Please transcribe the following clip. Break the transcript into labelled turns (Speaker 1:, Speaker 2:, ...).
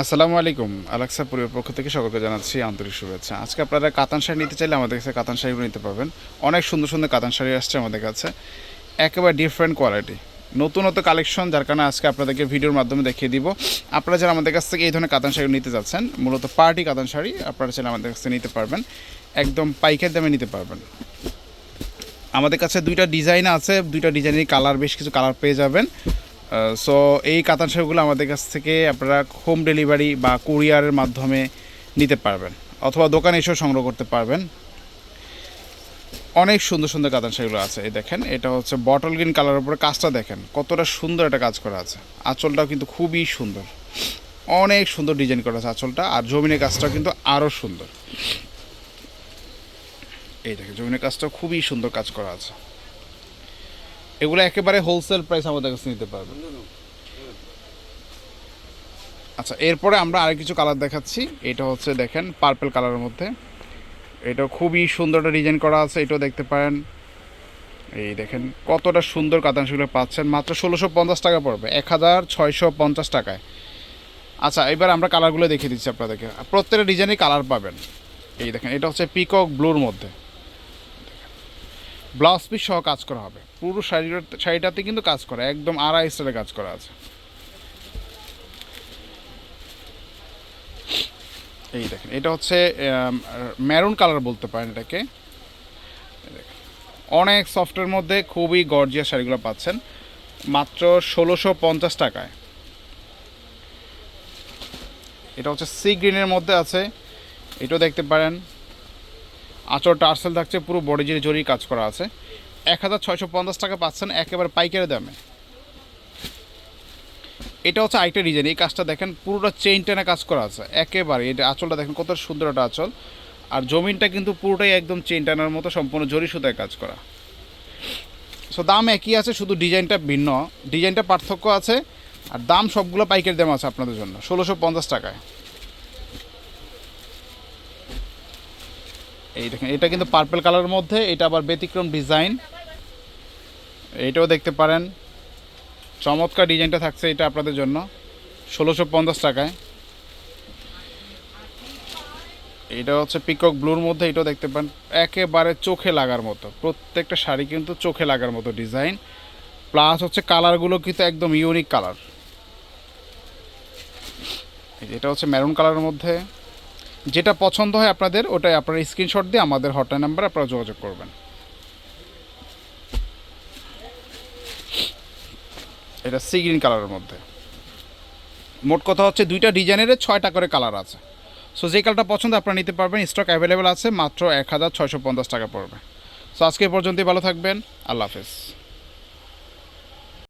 Speaker 1: আসসালামু আলাইকুম, আলাক্সা পরিবার পক্ষ থেকে সকলকে জানাচ্ছি আন্তরিক শুভেচ্ছা। আজকে আপনারা কাতান শাড়ি নিতে চাইলে আমাদের কাছে কাতান শাড়িগুলো নিতে পারবেন। অনেক সুন্দর সুন্দর কাতান শাড়ি আসছে আমাদের কাছে। একেবারে ডিফারেন্ট কোয়ালিটি নতুনত কালেকশন যার কারণে আজকে আপনাদেরকে ভিডিওর মাধ্যমে দেখিয়ে দিব। আপনারা যারা আমাদের কাছ থেকে এই ধরনের কাতান শাড়ি নিতে যাচ্ছেন, মূলত পার্টি কাতান শাড়ি, আপনারা চাইলে আমাদের কাছ থেকে নিতে পারবেন। একদম পাইকারি দামে নিতে পারবেন। আমাদের কাছে দুইটা ডিজাইন আছে, দুইটা ডিজাইনের কালার বেশ কিছু কালার পেয়ে যাবেন। সো এই কাতান শাড়িগুলো আমাদের কাছ থেকে আপনারা হোম ডেলিভারি বা কুরিয়ারের মাধ্যমে নিতে পারবেন, অথবা দোকানে এসেও সংগ্রহ করতে পারবেন। অনেক সুন্দর সুন্দর কাতান শাড়িগুলো আছে, এই দেখেন, এটা হচ্ছে বটল গ্রিন কালারের উপরে কাজটা দেখেন, কতটা সুন্দর একটা কাজ করা আছে। আঁচলটাও কিন্তু খুবই সুন্দর। অনেক সুন্দর ডিজাইন করা আছে আঁচলটা, আর জমিনের কাজটাও কিন্তু আরও সুন্দর। এই দেখেন, জমিনের কাজটা খুবই সুন্দর কাজ করা আছে। এগুলো একেবারে হোলসেল প্রাইস আমাদের কাছে নিতে পারবেন আচ্ছা এরপরে আমরা আরেক কিছু কালার দেখাচ্ছি। এটা হচ্ছে দেখেন পার্পল কালারের মধ্যে। এটা খুবই সুন্দর একটা ডিজাইন করা আছে, এটাও দেখতে পারেন। এই দেখেন কতটা সুন্দর কাতাংশগুলো পাচ্ছেন। মাত্র ষোলোশো পঞ্চাশ টাকা পড়বে, এক হাজার ছয়শো পঞ্চাশ টাকায়। আচ্ছা এবার আমরা কালারগুলো দেখিয়ে দিচ্ছি আপনাদেরকে। প্রত্যেকটা ডিজাইনই কালার পাবেন। এই দেখেন, এটা হচ্ছে পিকক ব্লুর মধ্যে। ব্লাউজ পিস সহ কাজ করা হবে। পুরো শাড়ির শাড়িটাতে কিন্তু কাজ করা, একদম আড়াই স্টাইলে কাজ করা আছে। এই দেখেন, এটা হচ্ছে ম্যারুন কালার বলতে পারেন এটাকে। অনেক সফটের মধ্যে খুবই গর্জিয়া শাড়িগুলো পাচ্ছেন, মাত্র ষোলোশো পঞ্চাশ টাকায়। এটা হচ্ছে সি গ্রিনের মধ্যে আছে, এটাও দেখতে পারেন। আঁচড় টার্সেল থাকছে, পুরো বডি জুড়ে জরি কাজ করা আছে। এক হাজার ছয়শো পঞ্চাশ টাকা পাচ্ছেন একেবারে পাইকারি দামে। এটা হচ্ছে আরেকটা ডিজাইন এই কাজটা দেখেন, পুরোটা চেইন টেনে কাজ করা আছে, একেবারে। এটা আঁচলটা দেখেন, কত সুন্দর একটা আঁচল। আর জমিনটা কিন্তু পুরোটাই একদম চেইন টানার মতো, সম্পূর্ণ জরি সুতায় কাজ করা। সো দাম একই আছে, শুধু ডিজাইনটা ভিন্ন। ডিজাইনটা পার্থক্য আছে, আর দাম সবগুলো পাইকারি দাম আছে আপনাদের জন্য, ষোলোশো পঞ্চাশ টাকায়। এই দেখেন, এটা কিন্তু পার্পল কালারের মধ্যে, এটা আবার ব্যতিক্রম ডিজাইন এইটাও দেখতে পারেন। চমৎকার ডিজাইনটা থাকছে এটা আপনাদের জন্য, ষোলোশো পঞ্চাশ টাকায়। এটা হচ্ছে পিকক ব্লুর মধ্যে, এটাও দেখতে পান। একেবারে চোখে লাগার মতো, প্রত্যেকটা শাড়ি কিন্তু চোখে লাগার মতো ডিজাইন প্লাস হচ্ছে কালারগুলো কিন্তু একদম ইউনিক কালার এটা হচ্ছে মেরুন কালারের মধ্যে। যেটা পছন্দ হয় আপনাদের, ওটাই আপনারা স্ক্রিনশট দিয়ে আমাদের হটলাইন নাম্বারে আপনারা যোগাযোগ করবেন। এটা সি গ্রিন কালারের মধ্যে। মোট কথা হচ্ছে দুইটা ডিজাইনের ছয়টা করে কালার আছে। সো যে কালারটা পছন্দ আপনারা নিতে পারবেন স্টক অ্যাভেলেবেল আছে, মাত্র এক হাজার ছয়শো পঞ্চাশ টাকা পড়বে। সো আজকে পর্যন্তই, ভালো থাকবেন, আল্লাহ হাফেজ।